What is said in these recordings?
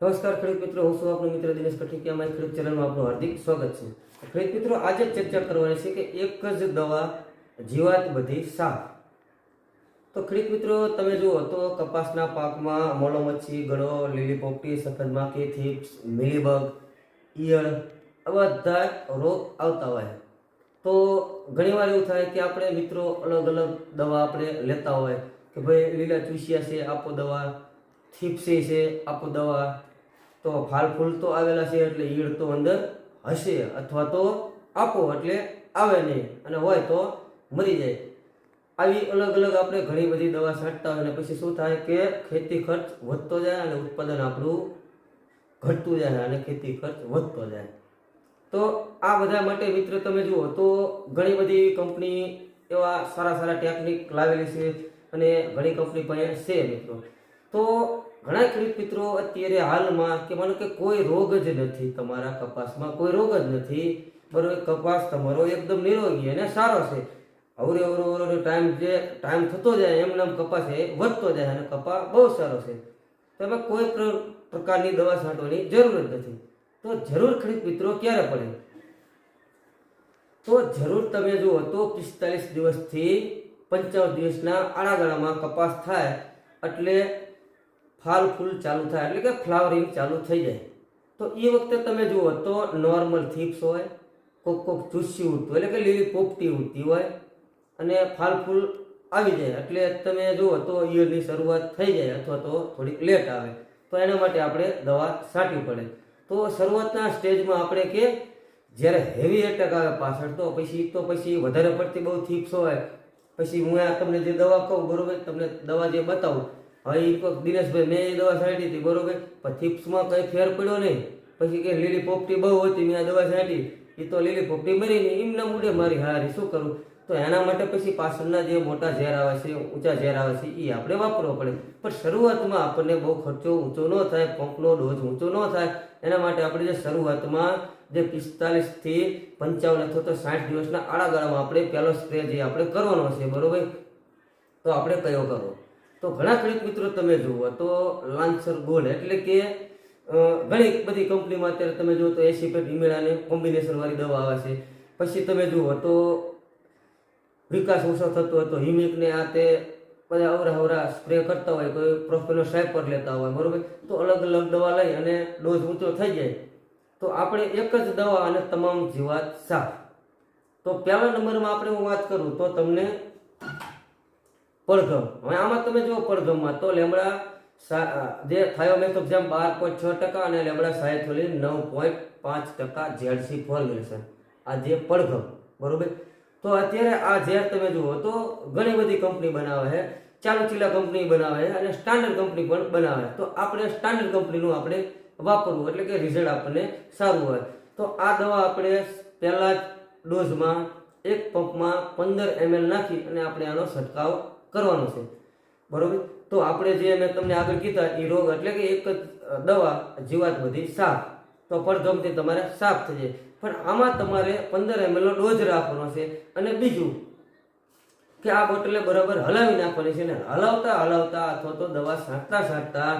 નમસ્કાર ખેડૂત મિત્રો, હું છું આપણો મિત્ર દિનેશ કઠિકિયા. મારી ખેડૂત ચેનલમાં આપનું હાર્દિક સ્વાગત છે. ખેડૂત મિત્રો, આજે ચર્ચા કરવાની છે કે એક જ દવા જીવાત બધી સાફ. તો ખેડૂત મિત્રો, તમે જુઓ તો કપાસના પાકમાં મોલો મચ્છી ગળો લીલી પોપટી સફેદ માખી, થીપ્સ, મિલીબગ, ઈયળ આ બધા રોગ આવતા હોય. તો ઘણીવાર એવું થાય કે આપણે મિત્રો અલગ અલગ દવા આપણે લેતા હોય કે ભાઈ લીલા ચૂસિયા છે, આપો દવા, થીપસી છે, આપો દવા તો ફાલ ફૂલ તો આવેલા છે એટલે ઈડ તો અંદર હશે અથવા તો આપો એટલે આવે નહીં. અને હોય તો મરી જાય. આવી અલગ અલગ આપણે ઘણી બધી દવા છાંટતા હોય અને પછી શું થાય કે ખેતી ખર્ચ વધતો જાય અને ઉત્પાદન આપણું ઘટતું જાય અને ખેતી ખર્ચ વધતો જાય. તો આ બધા માટે મિત્ર તમે જુઓ તો ઘણી બધી કંપની એવા સારા સારા ટેકનિક લાવેલી છે અને ઘણી કંપની પાસે છે મિત્રો. તો ઘણા ખેડૂત મિત્રો અત્યારે હાલમાં કે માનો કે કોઈ રોગ જ નથી તમારા કપાસમાં, કોઈ રોગ જ નથી. બરોબર કપાસ તમારો એકદમ નિરોગી અને સારો છે. અવરે અવરો અવરો ટાઈમ જે, ટાઈમ થતો જાય એમ નામ કપાસ એ વધતો જાય અને કપાસ બહુ સારો છે. તમે કોઈ પ્ર- પ્રકારની દવા છાંટવાની જરૂર જ નથી. તો જરૂર ખેડૂત મિત્રો ક્યારે પડે? તો જરૂર તમે જુઓ તો પિસ્તાલીસ દિવસથી પંચાવન દિવસના આડાગાળામાં કપાસ થાય. એટલે ફાલ ફૂલ ચાલુ થાય, એટલે કે ફ્લાવરિંગ ચાલુ થઈ જાય. તો એ વખતે તમે જુઓ તો નોર્મલ થીપ્સ હોય, કોક કોક ચૂસી ઉઠતું એટલે કે લીલી પોપટી ઉઠતી હોય, અને ફાલ ફૂલ આવી જાય. એટલે તમે જુઓ તો ઈયળની શરૂઆત થઈ જાય, અથવા તો થોડીક લેટ આવે. તો એના માટે આપણે દવા છાંટવી પડે. તો શરૂઆતના સ્ટેજમાં આપણે કે જ્યારે હેવી એટેક આવે પાછળ, તો પછી તો પછી વધારે પડતી બહુ થીપ્સ હોય. પછી હું આ તમને જે દવા કહું, બરાબર? તમને દવા જે બતાવું હવે એ કોક દિનેશભાઈ મેં એ દવા છાંટી હતી, બરોબર? પણ ચિપ્સમાં કંઈ ફેર પડ્યો નહીં. પછી કે લીલી પોપટી બહુ હતી, મેં આ દવા છાંટી. એ તો લીલી પોપટી મરી ને એમના મૂડે મારી હારી, શું કરું? તો એના માટે પછી પાછળના જે મોટા ઝેર આવે છે, ઊંચા ઝેર આવે છે એ આપણે વાપરવો પડે. પણ શરૂઆતમાં આપણને બહુ ખર્ચો ઊંચો ન થાય, પંપનો ડોઝ ઊંચો ન થાય. એના માટે આપણે જે શરૂઆતમાં જે પિસ્તાલીસથી પંચાવન અથવા તો સાઠ દિવસના આડાગાળામાં આપણે પહેલો સ્પ્રે જે આપણે કરવાનો છે, બરોબર? તો આપણે કયો કરવો? તો ઘણા ખેડૂત મિત્રો તમે જુઓ તો લાન્સર ગોલ્ડ એટલે કે ઘણી બધી કંપનીમાં અત્યારે તમે જુઓ તો એસી પેટ ઈમેળાને કોમ્બિનેશન વાળી દવા આવે છે. પછી તમે જુઓ તો વિકાસ ઓછો થતો હતો હિમિકને આ તે બધા અવરા અવરા સ્પ્રે કરતા હોય, કોઈ પ્રોફેનો સાયપર લેતા હોય, બરોબર? તો અલગ અલગ દવા લઈ અને ડોઝ ઊંચો થઈ જાય. તો આપણે એક જ દવા અને તમામ જીવાત સાફ. તો પહેલા નંબરમાં આપણે હું વાત કરું તો તમને પડઘમ. હવે આમાં તમે જુઓ પડઘમમાં તો લેમડા જે જેમ બાર પોઈન્ટ છ ટકા અને લેમડા સાયથોલિન નવ પોઈન્ટ પાંચ ટકા ઝેડસી ફોર્મ્યુલેશન આ જે પડઘમ, બરોબર? તો અત્યારે આ ઝેર તમે જુઓ તો ઘણી બધી કંપની બનાવે છે. ચાલુ ચીલા કંપની બનાવે છે અને સ્ટાન્ડર્ડ કંપની પણ બનાવે તો આપણે સ્ટાન્ડર્ડ કંપનીનું આપણે વાપરવું, એટલે કે રિઝલ્ટ આપણને સારું હોય. તો આ દવા આપણે પહેલા જ ડોઝમાં એક પંપમાં પંદર એમએલ નાખી અને આપણે આનો છંટકાવ કરવાનો છે. બરોબર? તો આપણે જે મેં તમને આગળ કીધા એ રોગ એટલે કે એક જ દવા જીવાત બધી સાફ. તો પરધમથી તમારે સાફ થઈ જાય. પણ આમાં તમારે પંદર એમએલ નો ડોઝ રાખવાનો છે અને બીજું કે આ બોટલે બરાબર હલાવી નાખવાની છે ને હલાવતા હલાવતા અથવા તો દવા છાંટતા છાંટતા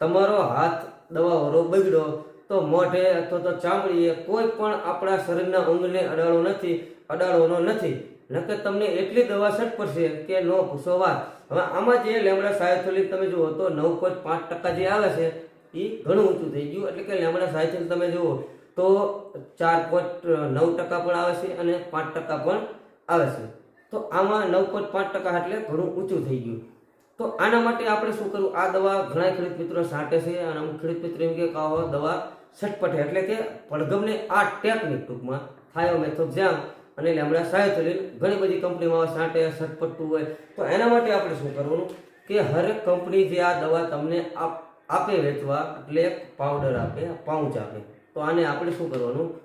તમારો હાથ દવાવાળો બગડ્યો તો મોઢે અથવા તો ચામડીએ કોઈ પણ આપણા શરીરના અંગને અડાડો નથી, અડાડવાનો નથી. નકર તમને એટલી દવા સટ પડશે કે નો ભૂસો વાત હવે આમાં જે લેમડા સાયથોલિન તમે જુઓ તો નવ પોઈન્ટ પાંચ ટકા જે આવે છે એ ઘણું ઊંચું થઈ ગયું. એટલે કે લેમડા સાયથોલિન તમે જુઓ તો ચાર પોઈન્ટ નવ ટકા પણ આવે છે અને પાંચ ટકા પણ આવે છે. તો આમાં નવ પોઈન્ટ પાંચ ટકા એટલે ઘણું ઊંચું થઈ ગયું. તો આના માટે આપણે શું કરવું? આ દવા ઘણા ખેડૂત મિત્રો સાંટે છે અને અમુક ખેડૂત મિત્રો એમ કે દવા સટપટે. એટલે કે પડઘમને આ ટેકનિક ટૂંકમાં થાયોમેથોક્ઝામ અને લેમડા સાયથોલિન ઘણી બધી કંપનીમાં સાંટે સટપટતું હોય, તો એના માટે આપણે શું કરવાનું? કે હરેક કંપની જે આ દવા તમને આપે વેચવા, એટલે પાવડર આપે પાઉચ આપે. તો આને આપણે શું કરવાનું?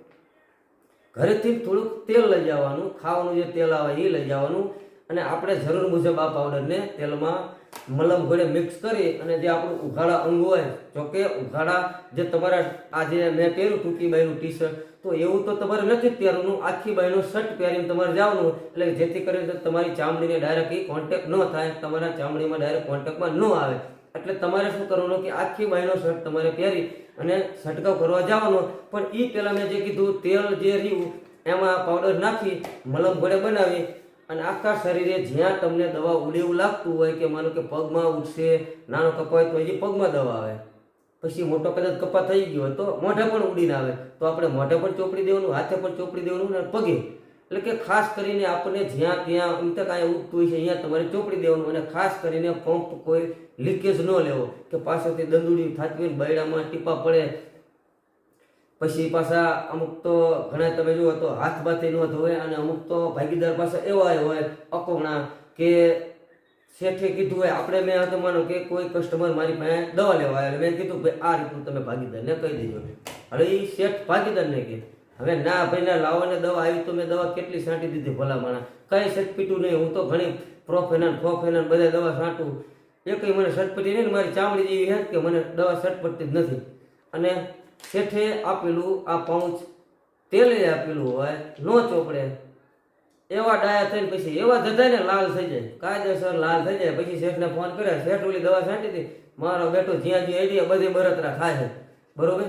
ઘરેથી થોડુંક તેલ લઈ જવાનું, ખાવાનું જે તેલ આવે એ લઈ જવાનું, અને આપણે જરૂર મુજબ આ પાવડરને તેલમાં મલમ ઘોડે મિક્સ કરી અને જે આપણું ઉઘાડા અંગ હોય, જોકે ઉઘાડા જે તમારા આ જે મેં પહેર્યું ટૂંકી બાઈનું ટી શર્ટ તો એવું તો તમારે નથી પહેરવાનું. આખી બાઈનો શર્ટ પહેરીને તમારે જવાનું. એટલે જેથી કરીને તમારી ચામડીને ડાયરેક્ટ એ કોન્ટેક્ટ ન થાય, તમારા ચામડીમાં ડાયરેક્ટ કોન્ટેક્ટમાં ન આવે. એટલે તમારે શું કરવાનું કે આખી બાયનો શર્ટ તમારે પહેરી અને છંટકાવ કરવા જવાનો. પણ એ પહેલાં મેં જે કીધું, તેલ જે રહ્યું, એમાં પાવડર નાખી, મલમ ઘોડે બનાવી અને આખા શરીરે જ્યાં તમને દવા ઉડે એવું લાગતું હોય કે માનો કે પગમાં ઉઠશે નાનો કપાય તો હજી પગમાં દવા આવે. પછી મોટો કદાચ કપા થઈ ગયો હોય તો મોઢે પણ ઉડીને આવે. તો આપણે મોઢે પણ ચોપડી દેવાનું, હાથે પણ ચોપડી દેવાનું અને પગે. એટલે કે ખાસ કરીને આપણને જ્યાં ત્યાં એમ તો કાંઈ ઉગતું હોય છે, અહીંયા તમારે ચોપડી દેવાનું અને ખાસ કરીને પંપ કોઈ લીકેજ ન લેવો કે પાછળથી દંદુડી થતી હોય ને બૈડામાં ટીપા પડે પછી પાછા અમુક તો ઘણા તમે જુઓ તો હાથ બાથી ન ધોવે અને અમુક તો ભાગીદાર પાસે એવા હોય અકોણા કે શેઠે કીધું હોય, આપણે મેં તો માનો કે કોઈ કસ્ટમર મારી પાસે દવા લેવા આવ્યા. મેં કીધું, ભાઈ, આ રીતનું તમે ભાગીદારને કહી દેજો. હવે એ શેઠ ભાગીદારને કે હવે ના ભાઈ, ના લાવવાને દવા, આવી તો મેં દવા કેટલી છાંટી દીધી ભલા માણા કઈ સટપીટું નહીં, હું તો ઘણી પ્રોફેનન પ્રોફેનન બધા દવા છાંટું. એ કંઈ મને સટપટી નહીં મારી ચામડી જેવી હે કે મને દવા સટપટતી જ નથી. અને શેઠે આપેલું આ પાઉચ તેલે આપેલું હોય, નો ચોપડે. એવા ડાયા થઈને પછી એવા જતા ને લાલ થઈ જાય. કાયદેસર લાલ થઈ જાય. પછી શેઠને ફોન કર્યા, શેઠ, ઓલી દવા છાંટી હતી મારો બેટો જ્યાં જ્યાં આઈડિયા બધી બરતરા ખાય છે. બરોબર?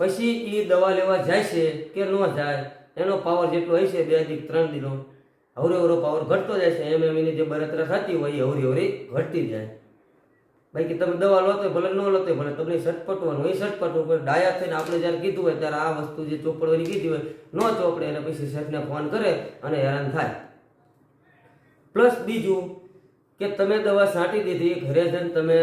પછી એ દવા લેવા જાય છે કે ન જાય, એનો પાવર જેટલો હશે બેથી ત્રણ દિનો. હવરે હવરો પાવર ઘટતો જાય છે. એમ એમ એની જે બરતરા થતી હોય, એ હવરી હવરી ઘટતી જાય. બાકી તમે દવા લો તો ભલે ન લો તો ભલે તમને સટપટવાનું હોય સટપટવું પણ ડાયા થઈને આપણે જ્યારે કીધું હોય, ત્યારે આ વસ્તુ જે ચોપડવાની કીધી હોય, ન ચોપડે અને પછી શેઠને ફોન કરે અને હેરાન થાય. પ્લસ બીજું કે તમે દવા છાંટી દીધી, ઘરે જઈને તમે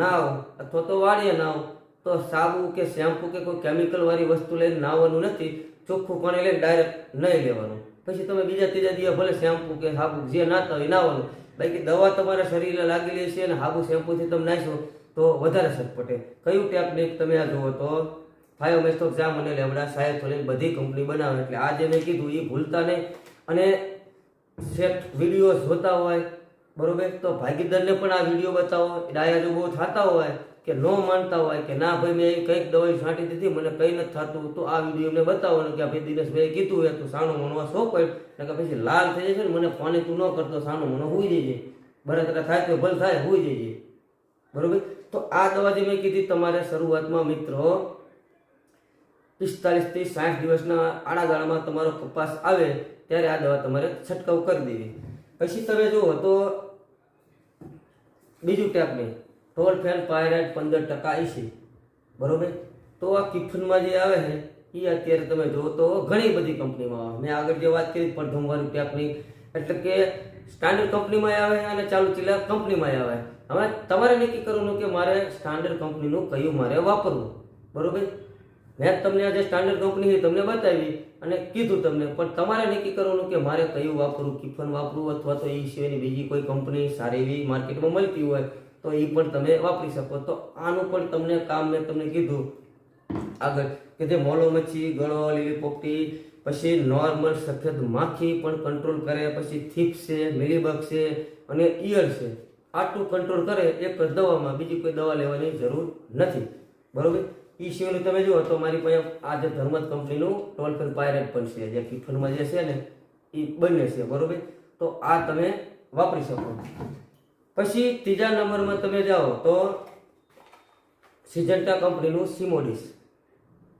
નાવ અથવા તો વાળીએ નાવ, તો સાબુ કે શેમ્પુ કે કોઈ કેમિકલવાળી વસ્તુ લઈને નાહવાનું નથી, ચોખ્ખું પાણી લઈને ડાયરેક્ટ નહીં લેવાનું. પછી તમે બીજા ત્રીજા દિવસ ભલે શેમ્પુ કે સાબુ જે નાતા હોય નાહવાનું બાકી દવા તમારા શરીરે લાગેલી છે અને સાબુ શેમ્પુથી તમે નાશો તો વધારે સટપટે કયું ટેકનિક તમે આ જુઓ તો? ફાયો મેસ્ટોક જામ અને લેમડા સાહેબ થોડી બધી કંપની બનાવે એટલે આ જે મેં કીધું એ ભૂલતા નહીં. અને સેટ વીડિયો જોતા હોય, બરોબર? તો ભાગીદારને પણ આ વીડિયો બતાવો. ડાયા જો બહુ થતા હોય કે ન માનતા હોય કે ના ભાઈ, મેં કંઈક દવાઈ છાંટી દીધી, મને કંઈ નથી થતું. તો આ વીડિયો એમને બતાવવાનું કે આ ભાઈ દિનેશભાઈ કીધું હોય તું સાનો મનો સો કોઈ કે પછી લાલ થઈ જશે ને, મને પાણી તું ન કરતો સાનો મનો હોઈ જઈએ બરાબર થાય તો ભલ થાય, હોઈ જઈએ બરોબર? તો આ દવા જે મેં કીધી તમારે શરૂઆતમાં મિત્રો, પિસ્તાલીસથી સાઠ દિવસના આડાગાળામાં તમારો કપાસ આવે, ત્યારે આ દવા તમારે છંટકાવ કરી દેવી. પછી તમે જુઓ તો બીજું ટેપની ટોલ ફેન પાયરાઇટ પંદર ટકા છે બરોબર? તો આ કિફનમાં જે આવે છે એ અત્યારે તમે જુઓ તો ઘણી બધી કંપનીમાં આવે મેં આગળ જે વાત કરી પડધમવાની ટેપની એટલે કે સ્ટાન્ડર્ડ કંપનીમાં આવે અને ચાલુ ચીલા કંપનીમાં આવે હવે તમારે નક્કી કરવાનું કે મારે સ્ટાન્ડર્ડ કંપનીનું કયું મારે વાપરવું. બરોબર? મેં તમને આજે સ્ટાન્ડર્ડ કંપની તમને બતાવી અને કીધું તમને. પણ તમારે નક્કી કરવાનું કે મારે કયું વાપરવું, કિફન વાપરવું અથવા તો એ સિવાયની બીજી કોઈ કંપની સારી એવી માર્કેટમાં મળતી હોય તો એ પણ તમે વાપરી શકો. તો આનું પણ તમને કામ મેં તમને કીધું. આગળ કે જે મોલો મચ્છી ગળો લીલી પોપટી પછી નોર્મલ સફેદ માખી પણ કંટ્રોલ કરે, પછી થીપ છે મિલીબગ છે અને ઈયળ છે. આટલું કંટ્રોલ કરે, એક જ દવામાં બીજી કોઈ દવા લેવાની જરૂર નથી. બરોબર? એ સિવાયનું તમે જુઓ તો મારી પાસે આ જે ધર્મત કંપનીનું ટોલ ફ્રી પાયરેટ પણ છે, જે કિફનમાં જે છે ને એ બંને છે. બરોબર? તો આ તમે વાપરી શકો. પછી ત્રીજા નંબરમાં તમે જાઓ તો સિજન્ટા કંપનીનું સિમોડિસ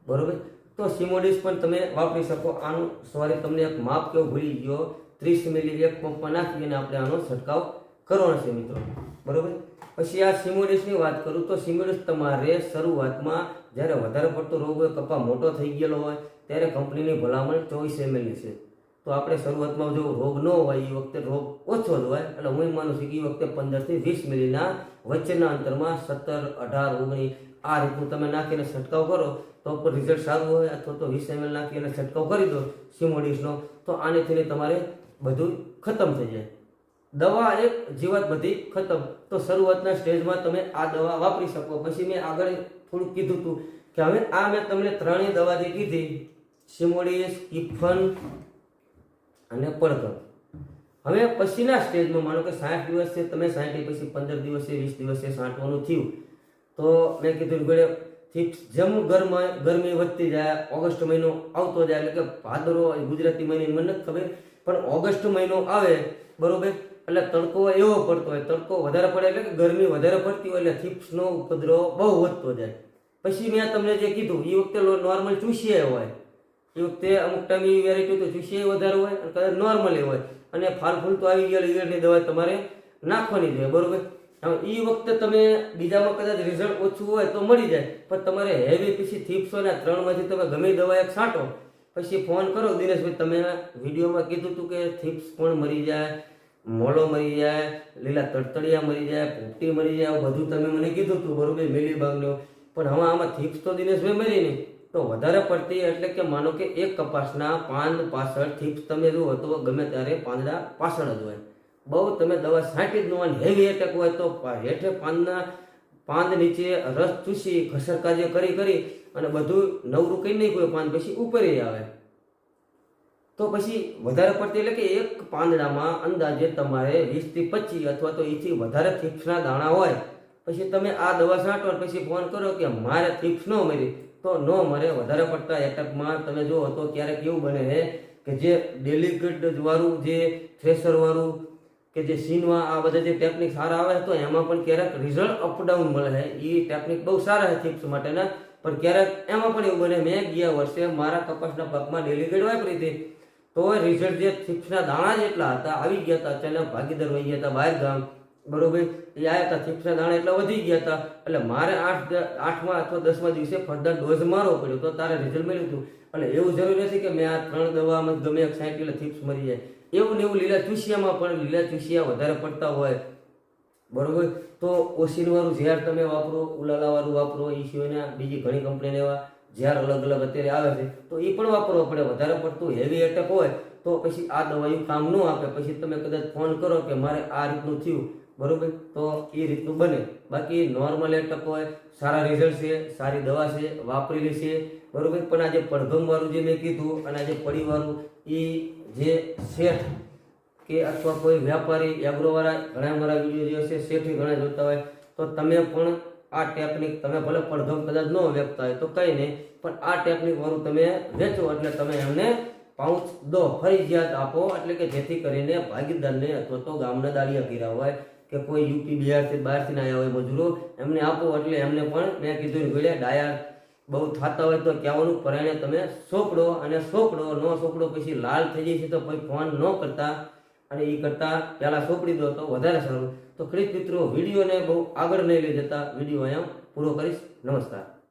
બરોબર? તો સિમોડિસ પણ તમે વાપરી શકો. આનું સવારે તમને એક માપ કેવું ભૂલી ગયો, ત્રીસ મિલી એક પંપમાં નાખીને આપણે આનો છંટકાવ કરવાનો છે મિત્રો. બરોબર? પછી આ સિમોડિસની વાત કરું તો સિમોડિસ તમારે શરૂઆતમાં જ્યારે વધારે પડતો રોગ હોય, કપા મોટો થઈ ગયેલો હોય, ત્યારે કંપનીની ભલામણ ચોવીસ એમએલની છે. તો આપણે શરૂઆતમાં જો રોગ ન હોય એ વખતે રોગ ઓછો જ હોય, એટલે હું માનું છું કે એ વખતે પંદરથી વીસ મિલીના વચ્ચેના અંતરમાં સત્તર, અઢાર, ઓગણીસ, આ રીતનું તમે નાખીને છંટકાવ કરો, તો પણ રિઝલ્ટ સારું હોય, અથવા તો વીસ એમએલ નાખીને છંટકાવ કરી દો સિમોડિસનો, તો આનેથી તમારે બધું ખતમ થઈ જાય. દવા એક જીવાત બધી ખતમ. તો શરૂઆતના સ્ટેજમાં તમે આ દવા વાપરી શકો. પછી મેં આગળ થોડુંક કીધું હતું કે હવે આ મેં તમને ત્રણેય દવા જે કીધી. સિમોડિસ, કિફન અને પડઘમ હવે પછીના સ્ટેજમાં માનો કે સાઠ દિવસ, તમે સાઠ પછી પંદર દિવસે, વીસ દિવસે સાંટવાનું થયું, તો મેં કીધું કે થી જેમ ગરમ ગરમી વધતી જાય, ઓગસ્ટ મહિનો આવતો જાય, એટલે કે ભાદરો ગુજરાતી મહિને, મને ખબર, પણ ઓગસ્ટ મહિનો આવે, બરોબર? એટલે તડકો એવો પડતો હોય, તડકો વધારે પડે એટલે કે ગરમી વધારે પડતી હોય, એટલે થિપ્સનો ઉપદ્રવ બહુ વધતો જાય. પછી મેં તમને જે કીધું એ વખતે નોર્મલ ચૂસીએ હોય. એ તે અમુક ટાઈમ એવી વેરાયટી તો ચૂસિયા વધારે હોય અને કદાચ નોર્મલી હોય. અને ફાલફૂલ તો આવી ગયેલી ઈયળની દવા તમારે નાખવાની જોઈએ બરોબર? હવે એ વખતે તમે બીજામાં કદાચ રિઝલ્ટ ઓછું હોય તો મળી જાય, પણ તમારે હેવી પીસી થીપ્સો ને ત્રણમાંથી તમે ગમે દવા એક છાંટો, પછી ફોન કરો દિનેશભાઈ, તમે વિડીયોમાં કીધું હતું કે થીપ્સ પણ મરી જાય મોળો મરી જાય, લીલા તડતડિયા મરી જાય, પોપટી મરી જાય બધું તમે મને કીધું હતું બરોબર? મિલીબાગનો પણ હવે આમાં થીપ્સ તો દિનેશભાઈ મરી નહીં. તો વધારે પડતી એટલે કે માનો કે એક કપાસના પાન પાછળ થીપ્સ તમે જુઓ તો ગમે ત્યારે પાંદડા પાછળ જ હોય. બહુ તમે દવા છાંટી જ ન હોય હેવી એટેક હોય તો હેઠે પાનના પાંદ નીચે રસ ચૂસી ઘસરકાજે કરી કરી અને બધું નવરું કંઈ નહીં કોઈ પાન પછી ઉપરી આવે. તો પછી વધારે પડતી એટલે કે એક પાંદડામાં અંદાજે તમારે વીસથી પચીસ અથવા તો એથી વધારે થીપ્સના દાણા હોય. પછી તમે આ દવા છાંટો પછી ફોન કરો કે મારે થીપ્સ ન મરી. તો ન મરે. વધારે પડતા એટકમાં તમે જુઓ તો ક્યારેક એવું બને છે કે જે ડેલિકેટ વાળું, જે થ્રેસર વાળું કે જે સીનમાં આ બધા જે ટેકનિક સારા આવે તો એમાં પણ ક્યારેક રિઝલ્ટ અપડાઉન મળે છે એ ટેકનિક બહુ સારા છે ચિપ્સ માટેના. પણ ક્યારેક એમાં પણ એવું બને, મેં ગયા વર્ષે મારા કપાસના પાકમાં ડેલિકેટ વાપરી હતી. તો રિઝલ્ટ જે ચિપ્સના દાણા જેટલા હતા, આવી ગયા હતા, અચાનક ભાગીદાર વહી ગયા હતા બહાર ગામ. બરોબર? એ આવ્યા હતા, ફેફસા દાણા એટલા વધી ગયા હતા. એટલે મારે આઠ આઠમા અથવા દસમા દિવસે ફર્ધર ડોઝ મારવો પડ્યો તો તારે રિઝલ્ટ મળ્યું હતું. અને એવું જરૂરી નથી કે મેં આ ત્રણ દવામાં ગમે એક સાઈઠ એટલે થીપ્સ મરી જાય. એવું ને એવું લીલા ચૂસિયામાં પણ લીલા ચૂસિયા વધારે પડતા હોય. બરોબર? તો ઓસિનવાળું ઝેર તમે વાપરો ઉલાલાવાળું વાપરો એ સિવાયના બીજી ઘણી કંપનીને એવા ઝેર અલગ અલગ અત્યારે આવે છે. તો એ પણ વાપરવો પડે. વધારે પડતું હેવી એટેક હોય તો પછી આ દવાયું કામ ન આપે. પછી તમે કદાચ ફોન કરો કે મારે આ રીતનું થયું. બરોબર? તો એ રીતનું બને. બાકી નોર્મલ એટક હોય, સારા રિઝલ્ટ છે, સારી દવા છે, વાપરેલી છે, બરોબર? પણ આ જે પડઘમ જે મેં કીધું અને આ જે પડી એ જે શેઠ કે અથવા કોઈ વ્યાપારી એગ્રોવાળા ઘણા મારા વીડિયો જે છે શેઠી ઘણા જોતા હોય, તો તમે પણ આ ટેકનિક તમે ભલે પડઘમ કદાચ ન વેચતા હોય, તો કંઈ નહીં, પણ આ ટેકનિક વાળું તમે વેચો એટલે તમે એમને પાઉચ દો. ફરજિયાત આપો, એટલે કે જેથી કરીને ભાગીદારને અથવા તો ગામના દાળિયા ગીરા હોય કે કોઈ યુપી, બિહારથી બહારથી આવ્યા હોય મજૂરો, એમને આપો એટલે એમને પણ મેં કીધું ભલે ડાયા બહુ થતા હોય તો કહેવાનું પરાયણે તમે સોંપડો અને સોંપડો, ન સોંપડો, પછી લાલ થઈ જાય છે તો કોઈ ફોન ન કરતા. અને એ કરતાં પહેલાં સોંપડી દો તો વધારે સારું. તો ખરીદ મિત્રો, વિડીયોને બહુ આગળ નહીં લઈ જતા. વીડિયો અહીંયા પૂરો કરીશ. નમસ્કાર.